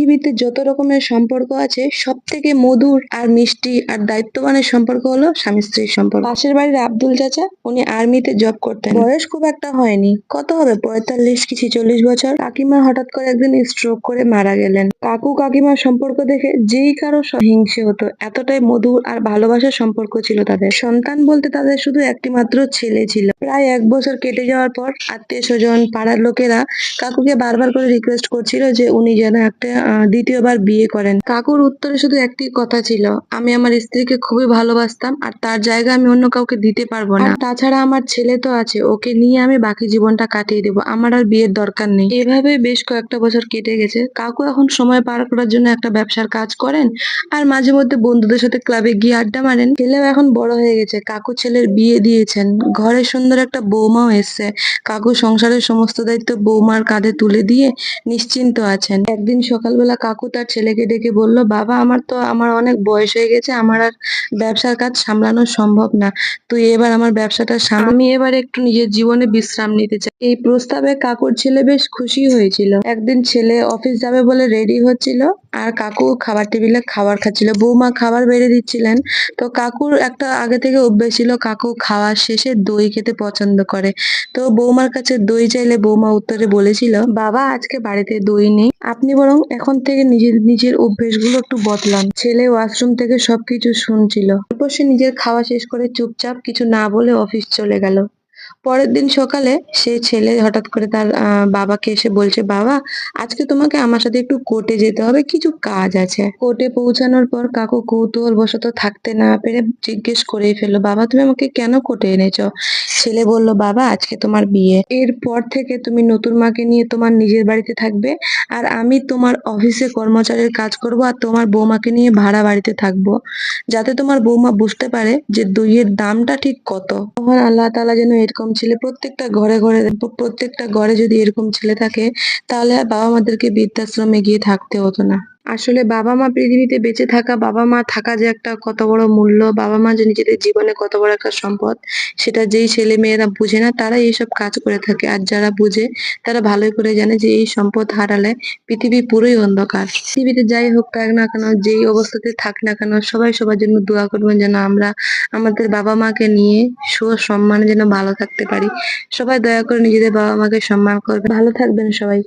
পৃথিবীতে যত রকমের সম্পর্ক আছে সব থেকে মধুর আর মিষ্টি আর দায়িত্ববানের সম্পর্ক হলো স্বামী স্ত্রীর সম্পর্ক। পাশের বাড়ির আব্দুল চাচা, উনি আর্মিতে জব করতেন। বয়স খুব একটা হয়নি। কত হবে? পঁয়তাল্লিশ কি ছেচল্লিশ বছর? কাকিমা হঠাৎ করে একদিন স্ট্রোক করে মারা গেলেন। কাকু কাকিমার সম্পর্ক দেখে যেই কারও হিংসে হতো, এতটাই মধুর আর ভালোবাসার সম্পর্ক ছিল তাদের। সন্তান বলতে তাদের শুধু একটি মাত্র ছেলে ছিল। প্রায় এক বছর কেটে যাওয়ার পর আত্মীয় স্বজন, পাড়ার লোকেরা কাকুকে বারবার করে রিকোয়েস্ট করছিল যে উনি যেন একটা দ্বিতীয়বার বিয়ে করেন। কাকুর উত্তরে শুধু একটি কথা ছিল আমি আমার স্ত্রীকে খুবই ভালোবাসতাম আর তার জায়গা আমি অন্য কাউকে দিতে পারব না। তাছাড়া আমার ছেলে তো আছে ওকে নিয়ে আমি বাকি জীবনটা কাটিয়ে দেবো। আমার আর বিয়ের দরকার নেই। এভাবে বেশ কয়েকটা বছর কেটে গেছে। কাকু এখন সময় পার করার জন্য একটা ব্যবসার কাজ করেন আর মাঝে মধ্যে বন্ধুদের সাথে ক্লাবে গিয়ে আড্ডা মারেন। ছেলেও এখন বড় হয়ে গেছে। কাকু ছেলের বিয়ে দিয়েছেন। ঘরে সুন্দর একটা বৌমাও এসছে। কাকু সংসারের সমস্ত দায়িত্ব বৌমার কাঁধে তুলে দিয়ে নিশ্চিন্ত আছেন। একদিন সকালবেলা কাকু তার ছেলেকে ডেকে বলল, বাবা, আমার তো, আমার অনেক বয়স হয়ে গেছে, আমার আর ব্যবসার কাজ সামলানো সম্ভব না। তুই এবার আমার ব্যবসাটা আমি এবার একটু নিজের জীবনে বিশ্রাম নিতে চাই। এই প্রস্তাবে কাকুর ছেলে বেশ খুশি হয়েছিল। একদিন ছেলে অফিস যাবে বলে রেডি হচ্ছিল। আর কাকু খাবার টেবিলে খাবার খাচ্ছিল। বৌমা খাবার বেড়ে দিচ্ছিলেন। তো কাকুর একটা আগে থেকে অভ্যেস ছিল, কাকু খাওয়ার শেষে দই খেতে পছন্দ করে। তো বৌমার কাছে দই চাইলে বৌমা উত্তরে বলেছিল, বাবা, আজকে বাড়িতে দই নেই। আপনি বরং এখন থেকে নিজের নিজের অভ্যেসগুলো একটু বদলান। ছেলে ওয়াশরুম থেকে সবকিছু শুনছিল। তারপর সে নিজের খাওয়া শেষ করে চুপচাপ কিছু না বলে অফিস চলে গেল। পরের দিন সকালে সে ছেলে হঠাৎ করে তার বাবাকে এসে বলছে, বাবা, আজকে তোমাকে আমার সাথে একটু কোর্টে যেতে হবে, কিছু কাজ আছে। কোর্টে পৌঁছানোর পর কাকু কৌতূহল বশত থাকতে না পেরে জিজ্ঞেস করেই ফেলল, বাবা, তুমি আমাকে কেন কোর্টে এনেছো? ছেলে বলল, বাবা, আজকে তোমার বিয়ে। এরপর থেকে তুমি নতুন মাকে নিয়ে তোমার নিজের বাড়িতে থাকবে আর আমি তোমার অফিসে কর্মচারীর কাজ করব আর তোমার বৌমাকে নিয়ে ভাড়া বাড়িতে থাকব। যাতে তোমার বৌমা বুঝতে পারে যে দইয়ের দামটা ঠিক কত। তখন আল্লাহ তালা যেন এরকম ছেলে প্রত্যেকটা ঘরে ঘরে, প্রত্যেকটা ঘরে যদি এরকম ছেলে থাকে, তাহলে বাবা মাদেরকে বৃদ্ধাশ্রমে গিয়ে থাকতে হতো না। আসলে বাবা মা পৃথিবীতে বেঁচে থাকা, বাবা মা থাকা যে একটা কত বড় মূল্য, বাবা মা যে নিজেদের জীবনে কত বড় একটা সম্পদ, সেটা যেই ছেলে মেয়েরা বুঝে না তারা এইসব কাজ করে থাকে। আর যারা বুঝে, তারা ভালোই করে জানে যে এই সম্পদ হারালে পৃথিবী পুরোই অন্ধকার। পৃথিবীতে যাই হোক থাক না কেন, যেই অবস্থাতে থাক না কেন, সবাই সবার জন্য দোয়া করবেন যেন আমরা আমাদের বাবা মাকে নিয়ে সুসম্মানে যেন ভালো থাকতে পারি। সবাই দয়া করে নিজেদের বাবা মাকে সম্মান করবে ভালো থাকবেন সবাই।